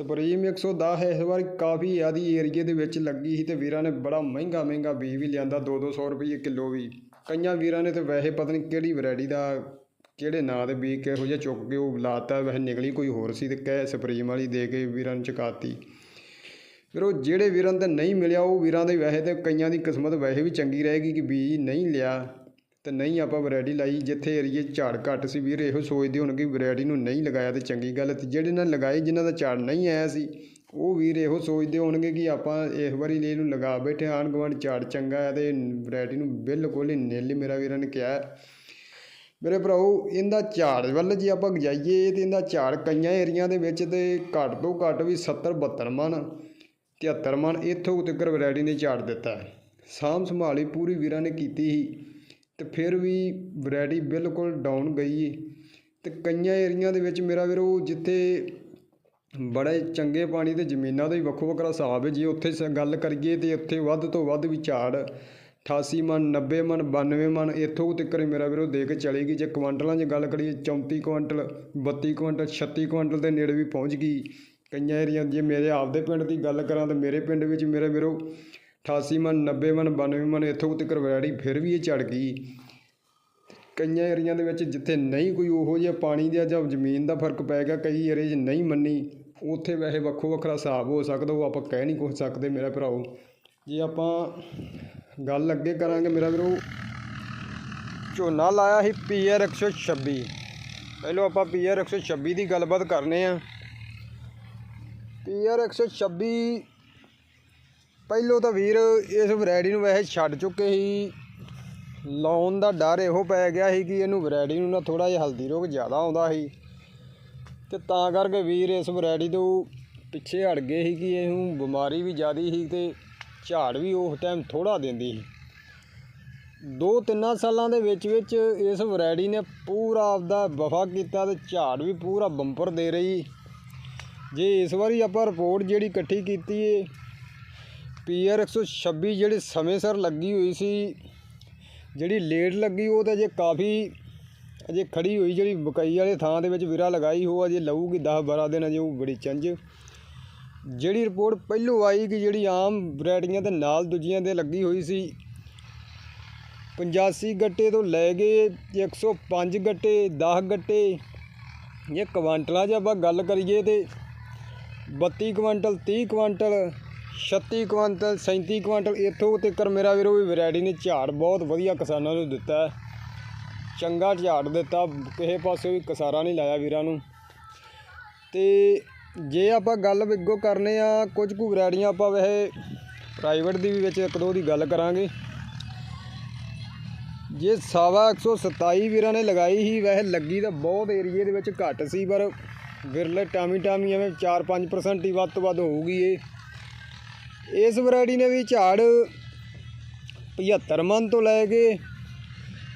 Supreme 110 ਇਸ ਵਾਰ ਕਾਫੀ ਆਦੀ ਏਰੀਏ ਦੇ ਵਿੱਚ ਲੱਗੀ ਸੀ ਤੇ ਵੀਰਾਂ ਨੇ ਬੜਾ ਮਹਿੰਗਾ ਮਹਿੰਗਾ ਬੀਜ ਵੀ ਲਿਆਂਦਾ 2-200 ਰੁਪਏ ਕਿਲੋ ਵੀ। ਕਈਆਂ ਵੀਰਾਂ ਨੇ ਤੇ ਵੈਸੇ ਪਤਾ ਨਹੀਂ ਕਿਹੜੀ ਵੈਰਾਈਟੀ ਦਾ, ਕਿਹੜੇ ਨਾਂ ਦੇ ਬੀਜ ਕਿਹੋ ਜਿਹਾ ਚੁੱਕ ਕੇ ਉਹ ਲਾਤਾ, ਵੈਸੇ ਨਿਕਲੀ ਕੋਈ ਹੋਰ ਸੀ ਤੇ ਕਹਿ ਸੁਪਰੀਮ ਵਾਲੀ ਦੇ ਕੇ ਵੀਰਾਂ ਨੂੰ ਚੁਕਾਤੀ। ਫਿਰ ਉਹ ਜਿਹੜੇ ਵੀਰਾਂ ਤੇ ਨਹੀਂ ਮਿਲਿਆ, ਉਹ ਵੀਰਾਂ ਦੇ ਵੈਸੇ ਤੇ ਕਈਆਂ ਦੀ ਕਿਸਮਤ ਵੈਸੇ ਵੀ ਚੰਗੀ ਰਹੇਗੀ ਕਿ ਬੀਜ ਨਹੀਂ ਲਿਆ। ਤੇ ਨਹੀਂ ਆਪਾਂ ਵੈਰਾਈਟੀ ਲਾਈ, ਜਿੱਥੇ ਏਰੀਏ 'ਚ ਝਾੜ ਘੱਟ ਸੀ ਵੀਰ, ਇਹੋ ਸੋਚਦੇ ਹੋਣਗੇ ਕਿ ਵੈਰਾਈਟੀ ਨੂੰ ਨਹੀਂ ਲਗਾਇਆ ਤੇ ਚੰਗੀ ਗੱਲ ਤੇ ਜਿਹੜੇ ਨਾਲ ਲਗਾਏ ਜਿਨ੍ਹਾਂ ਦਾ ਝਾੜ ਨਹੀਂ ਆਇਆ ਸੀ, ਉਹ ਵੀਰ ਇਹੋ ਸੋਚਦੇ ਹੋਣਗੇ ਕਿ ਆਪਾਂ ਇਸ ਵਾਰੀ ਲੈ ਇਹਨੂੰ ਲਗਾ ਬੈਠੇ ਆਣ ਗੁਆਂਢ ਝਾੜ ਚੰਗਾ ਹੈ ਤੇ ਵੈਰਾਈਟੀ ਨੂੰ ਬਿਲਕੁਲ ਹੀ ਨਿੱਲ ਮੇਰਾ ਵੀਰਾਂ ਨੇ ਕਿਹਾ ਮੇਰੇ ਭਰਾਓ, ਇਹਦਾ ਝਾੜ ਵੱਲ ਜੇ ਆਪਾਂ ਜਾਈਏ, ਤੇ ਇਹਦਾ ਝਾੜ ਕਈਆਂ ਏਰੀਆਂ ਦੇ ਵਿੱਚ ਤੇ ਘੱਟ ਤੋਂ ਘੱਟ ਵੀ 70 72 ਮਣ 73 ਮਣ ਇੱਥੋਂ ਤੱਕ ਵੈਰਾਈਟੀ ਨੇ ਝਾੜ ਦਿੱਤਾ ਹੈ। ਸਾਂਭ ਸੰਭਾਲੀ ਪੂਰੀ ਵੀਰਾਂ ਨੇ ਕੀਤੀ ਸੀ। ਤੇ ਫਿਰ ਵੀ ਵਰਾਇਟੀ ਬਿਲਕੁਲ ਡਾਊਨ ਗਈ ਏ। ਤੇ ਕਈਆਂ ਏਰੀਆਂ ਦੇ ਵਿੱਚ ਮੇਰਾ ਵੀਰੋ, ਜਿੱਥੇ ਬੜੇ ਚੰਗੇ ਪਾਣੀ ਅਤੇ ਜ਼ਮੀਨਾਂ ਦਾ ਵੀ ਵੱਖੋ ਵੱਖਰਾ ਹਿਸਾਬ ਹੈ ਜੇ ਉੱਥੇ ਸ- ਗੱਲ ਕਰੀਏ ਤਾਂ ਉੱਥੇ ਵੱਧ ਤੋਂ ਵੱਧ ਵੀ ਝਾੜ 88 ਮਣ 90 ਮਣ 92 ਮਣ, ਇੱਥੋਂ ਤੱਕ ਮੇਰਾ ਵੀਰੋ ਦੇ ਕੇ ਚਲੇਗੀ ਜੇ ਕੁਆਂਟਲਾਂ 'ਚ ਗੱਲ ਕਰੀਏ 34 ਕੁਆਂਟਲ 32 ਕੁਆਂਟਲ 36 ਕੁਆਂਟਲ ਦੇ ਨੇੜੇ ਵੀ ਪਹੁੰਚ ਗਈ। ਕਈਆਂ ਏਰੀਆ ਜੇ ਮੇਰੇ ਆਪਦੇ ਪਿੰਡ ਦੀ ਗੱਲ ਕਰਾਂ ਤਾਂ ਮੇਰੇ ਪਿੰਡ ਵਿੱਚ ਮੇਰੇ ਵੀਰੋ 88 ਮਨ 90 ਮਣ 92 ਮਨ, ਇੱਥੋਂ ਤੱਕ ਵੈਰਾਈਟੀ ਫਿਰ ਵੀ ਇਹ ਝੜ ਗਈ ਕਈਆਂ ਏਰੀਆਂ ਦੇ ਵਿੱਚ ਜਿੱਥੇ ਨਹੀਂ ਕੋਈ ਉਹੋ ਜਿਹਾ ਪਾਣੀ ਦਾ ਜਾਂ ਜ਼ਮੀਨ ਦਾ ਫ਼ਰਕ ਪੈ ਗਿਆ, ਕਈ ਏਰੀਏ 'ਚ ਨਹੀਂ ਮੰਨੀ, ਉੱਥੇ ਵੈਸੇ ਵੱਖੋ ਵੱਖਰਾ ਹਿਸਾਬ ਹੋ ਸਕਦਾ, ਉਹ ਆਪਾਂ ਕਹਿ ਨਹੀਂ ਕੁਛ ਸਕਦੇ ਮੇਰਾ ਭਰਾਓ। ਜੇ ਆਪਾਂ ਗੱਲ ਅੱਗੇ ਕਰਾਂਗੇ ਮੇਰਾ ਵੀਰੋ, ਝੋਨਾ ਲਾਇਆ ਸੀ ਪੀਆਰ 126 ਪਹਿਲਾਂ ਆਪਾਂ ਪੀਆਰ 126 ਦੀ ਗੱਲਬਾਤ ਕਰਨੇ ਆ। ਪੀਆਰ 126 ਪਹਿਲੋਂ ਤਾਂ ਵੀਰ ਇਸ ਵੈਰਾਈਟੀ ਨੂੰ ਵੈਸੇ ਛੱਡ ਚੁੱਕੇ ਸੀ। ਲਾਉਣ ਦਾ ਡਰ ਇਹੋ ਪੈ ਗਿਆ ਸੀ ਕਿ ਇਹਨੂੰ ਵੈਰਾਈਟੀ ਨੂੰ ਨਾ ਥੋੜਾ ਜਿਹਾ ਹਲਦੀ ਰੋਗ ਜ਼ਿਆਦਾ ਆਉਂਦਾ ਸੀ। ਤੇ ਤਾਂ ਕਰਕੇ ਵੀਰ ਇਸ ਵੈਰਾਈਟੀ ਤੋਂ ਪਿੱਛੇ ਹਟ ਗਏ ਸੀ ਕਿ ਇਹਨੂੰ ਬਿਮਾਰੀ ਵੀ ਜ਼ਿਆਦੀ ਸੀ ਤੇ ਝਾੜ ਵੀ ਉਸ ਟਾਈਮ ਥੋੜਾ ਦਿੰਦੀ ਸੀ। ਦੋ ਤਿੰਨਾਂ ਸਾਲਾਂ ਦੇ ਵਿੱਚ ਵਿੱਚ ਇਸ ਵੈਰਾਈਟੀ ਨੇ ਪੂਰਾ ਆਪਦਾ ਵਫਾ ਕੀਤਾ ਤੇ ਝਾੜ ਵੀ ਪੂਰਾ ਬੰਪਰ ਦੇ ਰਹੀ। ਜੇ ਇਸ ਵਾਰੀ ਆਪਾਂ ਰਿਪੋਰਟ ਜਿਹੜੀ ਇਕੱਠੀ ਕੀਤੀ ਏ ਪੀਆਰ 126 ਜਿਹੜੀ ਸਮੇਂ ਸਿਰ ਲੱਗੀ ਹੋਈ ਸੀ, ਜਿਹੜੀ ਲੇਟ ਲੱਗੀ, ਉਹ ਤਾਂ ਜੇ ਕਾਫੀ ਅਜੇ ਖੜੀ ਹੋਈ, ਜਿਹੜੀ ਬਕਈ ਵਾਲੇ ਥਾਂ ਦੇ ਵਿੱਚ ਵਿਰਾ ਲਗਾਈ ਉਹ ਅਜੇ ਲਊਗੀ 10 12 ਦਿਨ, ਅਜੇ ਉਹ ਬੜੀ ਚੰਜ। ਜਿਹੜੀ ਰਿਪੋਰਟ ਪਹਿਲੋਂ ਆਈ ਕਿ ਜਿਹੜੀ ਆਮ ਵੈਰਾਈਟੀਆਂ ਦੇ ਨਾਲ ਦੂਜੀਆਂ ਦੇ ਲੱਗੀ ਹੋਈ ਸੀ 85 ਗੱਟੇ ਤੋਂ ਲੈ ਕੇ 105 ਗੱਟੇ 10 ਗੱਟੇ, ਇਹ ਕੁਆਂਟਲਾਂ 'ਚ ਆਪਾਂ ਗੱਲ ਕਰੀਏ ਤੇ 32 ਕੁਆਂਟਲ 30 ਕੁਆਂਟਲ 36 ਕੁਇੰਟਲ 37 ਕੁਇੰਟਲ ਇੱਥੋਂ ਤੱਕ ਮੇਰਾ ਵੀਰੋ ਵੀ ਵੈਰਾਈਟੀ ਨੇ ਝਾੜ ਬਹੁਤ ਵਧੀਆ ਕਿਸਾਨਾਂ ਨੂੰ ਦਿੱਤਾ ਚੰਗਾ ਝਾੜ ਦਿੱਤਾ, ਕਿਸੇ ਪਾਸੇ ਵੀ ਕਸਾਰਾ ਨਹੀਂ ਲਾਇਆ ਵੀਰਾਂ ਨੂੰ। ਤੇ ਜੇ ਆਪਾਂ ਗੱਲ ਅੱਗੋਂ ਕਰਨੇ ਆ, ਕੁਝ ਕੁ ਵੈਰਾਈਟੀਆਂ ਆਪਾਂ ਵੈਸੇ ਪ੍ਰਾਈਵੇਟ ਦੀ ਵੀ ਵਿੱਚ ਇੱਕ ਦੋ ਦੀ ਗੱਲ ਕਰਾਂਗੇ। ਜੇ ਸਾਵਾ 127 ਵੀਰਾਂ ਨੇ ਲਗਾਈ ਸੀ, ਵੈਸੇ ਲੱਗੀ ਤਾਂ ਬਹੁਤ ਏਰੀਏ ਦੇ ਵਿੱਚ ਘੱਟ ਸੀ, ਪਰ ਵਿਰਲੇ ਟਾਮੀ ਟਾਮੀ ਐਵੇਂ 4-5% ਹੀ ਵੱਧ ਤੋਂ ਵੱਧ ਹੋਊਗੀ ਇਹ। ਇਸ ਵੈਰਾਈਟੀ ਨੇ ਵੀ ਝਾੜ 75 ਮਨ ਤੋਂ ਲੈ ਕੇ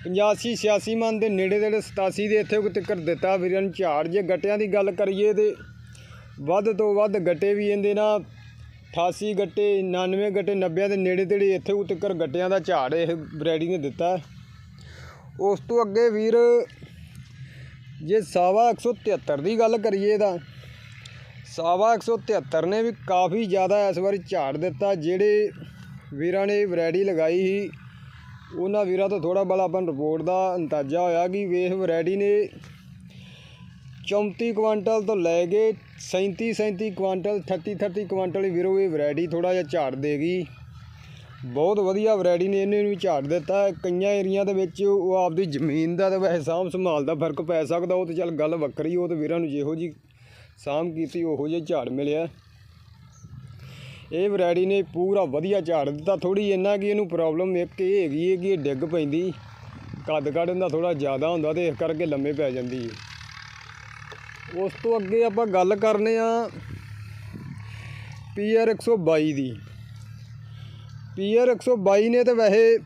85 86 ਮਨ ਦੇ ਨੇੜੇ ਤੇੜੇ 87 ਦੇ ਇੱਥੇ ਤੱਕ ਦਿੱਤਾ ਵੀਰਾਂ ਨੂੰ ਝਾੜ। ਜੇ ਗੱਟਿਆਂ ਦੀ ਗੱਲ ਕਰੀਏ ਤੇ ਵੱਧ ਤੋਂ ਵੱਧ ਗੱਟੇ ਵੀ ਇਹਦੇ ਨਾ 88 ਗੱਟੇ 99 ਗੱਟੇ 90 ਦੇ ਨੇੜੇ ਤੇੜੇ ਇੱਥੇ ਤੱਕ ਗੱਟਿਆਂ ਦਾ ਝਾੜ ਇਹ ਵੈਰਾਈਟੀ ਨੇ ਦਿੱਤਾ। ਉਸ ਤੋਂ ਅੱਗੇ ਵੀਰ, ਜੇ ਸਾਵਾ 173 ਦੀ ਗੱਲ ਕਰੀਏ ਤਾਂ ਸਾਵਾ 173 ਨੇ ਵੀ ਕਾਫੀ ਜ਼ਿਆਦਾ ਇਸ ਵਾਰੀ ਝਾੜ ਦਿੱਤਾ, ਜਿਹੜੇ ਵੀਰਾਂ ਨੇ ਵੈਰਾਈਟੀ ਲਗਾਈ ਸੀ। ਉਹਨਾਂ ਵੀਰਾਂ ਤੋਂ ਥੋੜਾ ਬੜਾ ਆਪਾਂ ਨੂੰ ਰਿਪੋਰਟ ਦਾ ਅੰਦਾਜ਼ਾ ਹੋਇਆ ਕਿ ਵੇਖ ਵੈਰਾਈਟੀ ਨੇ 34 ਕੁਇੰਟਲ ਤੋਂ ਲੈ ਕੇ 37 37 ਕੁਇੰਟਲ 38 38 ਕੁਆਂਟਲ ਵੀਰੋ ਇਹ ਵੈਰਾਈਟੀ ਥੋੜਾ ਜਿਹਾ ਝਾੜ ਦੇਗੀ। ਬਹੁਤ ਵਧੀਆ ਵੈਰਾਈਟੀ ਨੇ, ਇਹਨੇ ਵੀ ਝਾੜ ਦਿੱਤਾ। ਕਈਆਂ ਏਰੀਆ ਦੇ ਵਿੱਚ ਉਹ ਆਪਦੀ ਜ਼ਮੀਨ ਦਾ ਤੇ ਵੈਸੇ ਸਾਂਭ ਸੰਭਾਲ ਦਾ ਫ਼ਰਕ ਪੈ ਸਕਦਾ, ਉਹ ਤੇ ਚੱਲ ਗੱਲ ਵੱਖਰੀ, ਉਹ ਤੇ ਵੀਰਾਂ ਨੂੰ ਜਿਹੋ ਜੀ ਸਾਂਭ ਕੀਤੀ, ਉਹੋ ਜਿਹਾ ਝਾੜ ਮਿਲਿਆ। ਇਹ ਵੈਰਾਈਟੀ ਨੇ ਪੂਰਾ ਵਧੀਆ ਝਾੜ ਦਿੱਤਾ। ਥੋੜੀ ਇੰਨਾ ਕਿ ਇਹਨੂੰ ਪ੍ਰੋਬਲਮ ਇੱਕ ਇਹ ਹੈਗੀ ਹੈ ਕਿ ਇਹ ਡਿੱਗ ਪੈਂਦੀ। ਕੱਦ ਕੱਢਣ ਦਾ ਥੋੜਾ ਜ਼ਿਆਦਾ ਹੁੰਦਾ ਤੇ ਇਸ ਕਰਕੇ ਲੰਮੇ ਪੈ ਜਾਂਦੀ ਹੈ। ਉਸ ਤੋਂ ਅੱਗੇ ਆਪਾਂ ਗੱਲ ਕਰਨੇ ਆ ਪੀਆਰ 122 ਦੀ। ਪੀਆਰ 122 ਨੇ ਤਾਂ ਵੈਸੇ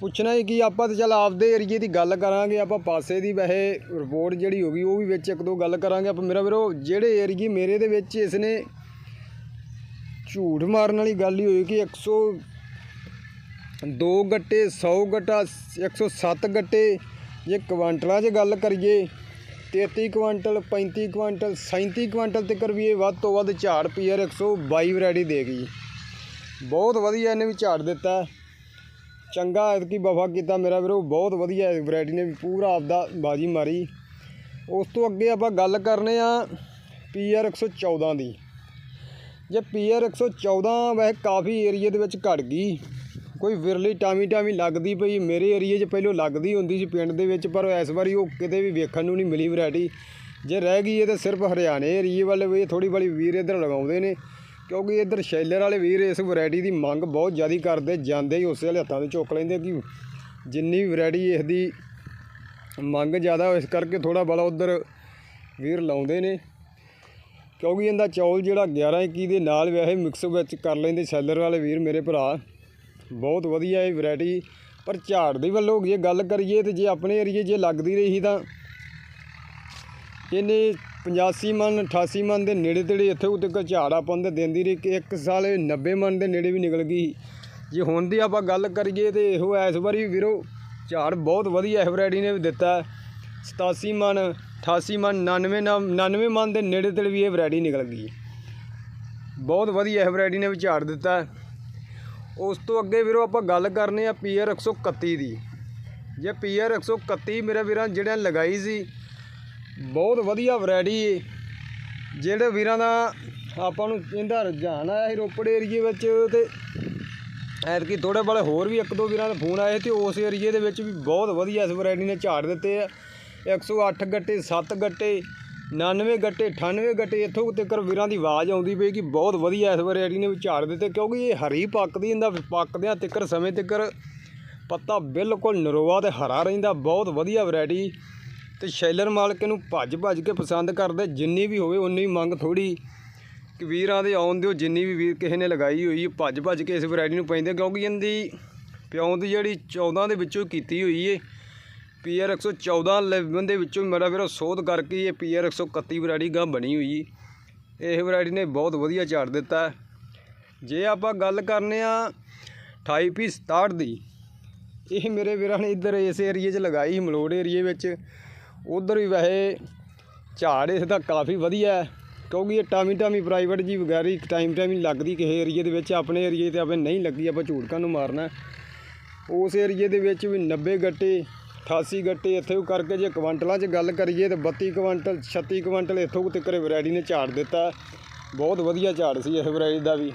ਪੁੱਛਣਾ ਹੀ ਕਿ ਆਪਾਂ ਤਾਂ ਚੱਲ ਆਪਦੇ ਏਰੀਏ ਦੀ ਗੱਲ ਕਰਾਂਗੇ, ਆਪਾਂ ਪਾਸੇ ਦੀ ਵੈਸੇ ਰਿਪੋਰਟ ਜਿਹੜੀ ਹੋ ਗਈ ਉਹ ਵੀ ਵਿੱਚ ਇੱਕ ਦੋ ਗੱਲ ਕਰਾਂਗੇ ਆਪਾਂ। ਮੇਰਾ ਵੀਰੋ, ਜਿਹੜੇ ਏਰੀਏ ਮੇਰੇ ਦੇ ਵਿੱਚ ਇਸ ਨੇ ਝੂਠ ਮਾਰਨ ਵਾਲੀ ਗੱਲ ਹੀ ਹੋਈ ਕਿ 100 ਦੋ ਗੱਟੇ 100 ਗੱਟਾ 107 ਗੱਟੇ ਜੇ ਕੁਆਂਟਲਾਂ 'ਚ ਗੱਲ ਕਰੀਏ 33 ਕੁਆਂਟਲ 35 ਕੁਆਂਟਲ 37 ਕੁਆਂਟਲ ਤੱਕ ਵੀ ਇਹ ਵੱਧ ਤੋਂ ਵੱਧ ਝਾੜ ਪੀਆਰ 122 ਵੈਰਾਈਟੀ ਦੇ ਗਈ ਬਹੁਤ ਵਧੀਆ ਇਹਨੇ ਵੀ ਝਾੜ ਦਿੱਤਾ। ਚੰਗਾ ਐਤਕੀ ਵਫਾ ਕੀਤਾ ਮੇਰਾ ਵੀਰੋ, ਬਹੁਤ ਵਧੀਆ ਵੈਰਾਈਟੀ ਨੇ ਵੀ ਪੂਰਾ ਆਪਦਾ ਬਾਜੀ ਮਾਰੀ। ਉਸ ਤੋਂ ਅੱਗੇ ਆਪਾਂ ਗੱਲ ਕਰਨੇ ਆ ਪੀਆਰ 114 ਦੀ। ਜੇ ਪੀਆਰ 114 ਵੈਸੇ ਕਾਫੀ ਏਰੀਏ ਦੇ ਵਿੱਚ ਘਟ ਗਈ। ਕੋਈ ਵਿਰਲੀ ਟਾਮੀ ਟਾਮੀ ਲੱਗਦੀ ਪਈ, ਮੇਰੇ ਏਰੀਏ 'ਚ ਪਹਿਲੋਂ ਲੱਗਦੀ ਹੁੰਦੀ ਸੀ ਪਿੰਡ ਦੇ ਵਿੱਚ, ਪਰ ਇਸ ਵਾਰੀ ਉਹ ਕਿਤੇ ਵੀ ਵੇਖਣ ਨੂੰ ਨਹੀਂ ਮਿਲੀ ਵੈਰਾਈਟੀ। ਜੇ ਰਹਿ ਗਈ ਹੈ ਤਾਂ ਸਿਰਫ ਹਰਿਆਣੇ ਏਰੀਏ ਵਾਲੇ ਵੀ ਥੋੜੀ ਬੜੀ ਵੀਰ ਇੱਧਰ ਲਗਾਉਂਦੇ ਨੇ। ਕਿਉਂਕਿ ਇੱਧਰ ਸ਼ੈਲਰ ਵਾਲੇ ਵੀਰ ਇਸ ਵੈਰਾਈਟੀ ਦੀ ਮੰਗ ਬਹੁਤ ਜ਼ਿਆਦਾ ਕਰਦੇ, ਜਾਂਦੇ ਹੀ ਉਸੇ ਵਾਲੇ ਹੱਥਾਂ 'ਤੇ ਚੁੱਕ ਲੈਂਦੇ ਕਿ ਜਿੰਨੀ ਵੈਰਾਈਟੀ ਇਸ ਦੀ ਮੰਗ ਜ਼ਿਆਦਾ ਇਸ ਕਰਕੇ ਥੋੜਾ ਬੜਾ ਉਧਰ ਵੀਰ ਲਾਉਂਦੇ ਨੇ। ਕਿਉਂਕਿ ਇਹਦਾ ਚੌਲ ਜਿਹੜਾ 11 21 ਦੇ ਨਾਲ ਵੈਸੇ ਮਿਕਸ ਵਿੱਚ ਕਰ ਲੈਂਦੇ ਸੈਲਰ ਵਾਲੇ ਵੀਰ ਮੇਰੇ ਭਰਾ। ਬਹੁਤ ਵਧੀਆ ਇਹ ਵੈਰਾਈਟੀ, ਪਰ ਝਾੜ ਦੀ ਵੱਲੋਂ ਜੇ ਗੱਲ ਕਰੀਏ ਤੇ ਜੇ ਆਪਣੇ ਏਰੀਏ ਜੇ ਲੱਗਦੀ ਰਹੀ ਤਾਂ ਇਹਨੇ 85 ਮਨ 88 ਮਨ ਦੇ ਨੇੜੇ ਤੇੜੇ ਇੱਥੇ ਉੱਤੇ ਕੋ ਝਾੜ ਆਪਾਂ ਨੂੰ ਦਿੰਦੀ ਰਹੀ, ਕਿ ਇੱਕ ਸਾਲ ਇਹ 90 ਮਨ ਦੇ ਨੇੜੇ ਵੀ ਨਿਕਲ ਗਈ ਜੇ ਹੁਣ ਦੀ ਆਪਾਂ ਗੱਲ ਕਰੀਏ ਤੇ ਇਹੋ ਇਸ ਵਾਰੀ ਵੀਰੋ ਝਾੜ ਬਹੁਤ ਵਧੀਆ ਇਹ ਵੈਰਾਈਟੀ ਨੇ ਵੀ ਦਿੱਤਾ। 87 ਮਨ 88 ਮਨ 99 ਨਮ- 99 ਮਨ ਦੇ ਨੇੜੇ ਤੇੜੇ ਵੀ ਇਹ ਵੈਰਾਈਟੀ ਨਿਕਲ ਗਈ ਬਹੁਤ ਵਧੀਆ ਇਹ ਵੈਰਾਈਟੀ ਨੇ ਵੀ ਝਾੜ ਦਿੱਤਾ। ਉਸ ਤੋਂ ਅੱਗੇ ਵੀਰੋ ਆਪਾਂ ਗੱਲ ਕਰਨੇ ਆ ਪੀਆਰ 131 ਦੀ। ਜੇ ਪੀਆਰ 131 ਮੇਰੇ ਵੀਰਾਂ, ਜਿਹੜਿਆਂ ਲਗਾਈ ਸੀ ਬਹੁਤ ਵਧੀਆ ਵੈਰਾਈਟੀ ਜਿਹੜੇ ਵੀਰਾਂ ਦਾ ਆਪਾਂ ਨੂੰ ਇਹਦਾ ਰੁਝਾਨ ਆਇਆ ਸੀ ਰੋਪੜ ਏਰੀਏ ਵਿੱਚ ਤੇ ਐਤਕੀ ਥੋੜੇ ਬੜੇ ਹੋਰ ਵੀ ਇੱਕ ਦੋ ਵੀਰਾਂ ਦੇ ਫੋਨ ਆਏ ਤੇ ਉਸ ਏਰੀਏ ਦੇ ਵਿੱਚ ਵੀ ਬਹੁਤ ਵਧੀਆ ਇਸ ਵੈਰਾਈਟੀ ਨੇ ਝਾੜ ਦਿੱਤੇ ਆ। 108 ਗੱਟੇ 7 ਗੱਟੇ 99 ਗੱਟੇ 98 ਗੱਟੇ, ਇੱਥੋਂ ਤੱਕ ਵੀਰਾਂ ਦੀ ਆਵਾਜ਼ ਆਉਂਦੀ ਪਈ ਕਿ ਬਹੁਤ ਵਧੀਆ ਇਸ ਵੈਰਾਈਟੀ ਨੇ ਵੀ ਝਾੜ ਦਿੱਤੇ, ਕਿਉਂਕਿ ਇਹ ਹਰੀ ਪੱਕਦੀ ਇਹਦਾ ਪੱਕਦਿਆਂ ਤੱਕਰ, ਸਮੇਂ ਤੱਕਰ ਪੱਤਾ ਬਿਲਕੁਲ ਨਰੋਆ ਤੇ ਹਰਾ ਰਹਿੰਦਾ, ਬਹੁਤ ਵਧੀਆ ਵੈਰਾਈਟੀ ਤੇ ਸ਼ੈਲਰ ਮਾਲਕ ਨੂੰ ਭੱਜ ਭੱਜ ਕੇ ਪਸੰਦ ਕਰਦੇ, ਜਿੰਨੀ ਵੀ ਹੋਵੇ ਉਨੀ ਮੰਗ ਥੋੜੀ ਕਿ ਵੀਰਾਂ ਦੇ ਆਉਣ ਦਿਓ, ਜਿੰਨੀ ਵੀ ਵੀਰ ਕਿਸੇ ਨੇ ਲਗਾਈ ਹੋਈ ਭੱਜ ਭੱਜ ਕੇ ਇਸ ਵੈਰਾਈਟੀ ਨੂੰ ਪੈਂਦੇ ਕਿਉਂਕਿ ਇਹਦੀ ਪਿਉਂ ਦੀ ਜਿਹੜੀ 14 ਦੇ ਵਿੱਚੋਂ ਕੀਤੀ ਹੋਈ ਏ। ਪੀਆਰ 114 11 ਦੇ ਵਿੱਚੋਂ ਮੇਰਾ ਵੀਰੋ ਸੋਧ ਕਰਕੇ ਇਹ ਪੀਆਰ 131 ਵੈਰਾਈਟੀ ਗਾਂ ਬਣੀ ਹੋਈ ਇਹ ਵੈਰਾਈਟੀ ਨੇ ਬਹੁਤ ਵਧੀਆ ਝਾੜ ਦਿੱਤਾ। ਜੇ ਆਪਾਂ ਗੱਲ ਕਰਨੇ ਆ 28 ਪੀ 67 ਦੀ, ਇਹ ਮੇਰੇ ਵੀਰਾਂ ਨੇ ਇੱਧਰ ਇਸ ਏਰੀਏ 'ਚ ਲਗਾਈ, ਮਲੋੜ ਏਰੀਏ ਵਿੱਚ। ਉਧਰ ਵੀ ਵੈਸੇ ਝਾੜ ਇਸ ਦਾ ਕਾਫੀ ਵਧੀਆ ਕਿਉਂਕਿ ਇਹ ਟਾਮੀ ਟਾਮੀ ਪ੍ਰਾਈਵੇਟ ਜੀ ਵਗੈਰੀ ਟਾਈਮ ਟਾਈਮ ਹੀ ਲੱਗਦੀ ਕਿਸੇ ਏਰੀਏ ਦੇ ਵਿੱਚ, ਆਪਣੇ ਏਰੀਏ ਤੇ ਆਪਣੇ ਨਹੀਂ ਲੱਗੀ, ਆਪਾਂ ਝੂੜਕਾਂ ਨੂੰ ਮਾਰਨਾ ਉਸ ਏਰੀਏ ਦੇ ਵਿੱਚ ਵੀ 90 ਗੱਟੇ 88 ਗੱਟੇ ਇੱਥੇ ਕਰਕੇ ਜੇ ਕੁਆਂਟਲਾਂ 'ਚ ਗੱਲ ਕਰੀਏ ਤਾਂ 32 ਕੁਆਂਟਲ 36 ਕੁਆਂਟਲ ਇੱਥੋਂ ਤੱਕ ਵੈਰਾਈਟੀ ਨੇ ਝਾੜ ਦਿੱਤਾ ਬਹੁਤ ਵਧੀਆ ਝਾੜ ਸੀ ਇਸ ਵੈਰਾਈਟੀ ਦਾ ਵੀ।